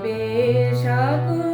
তবে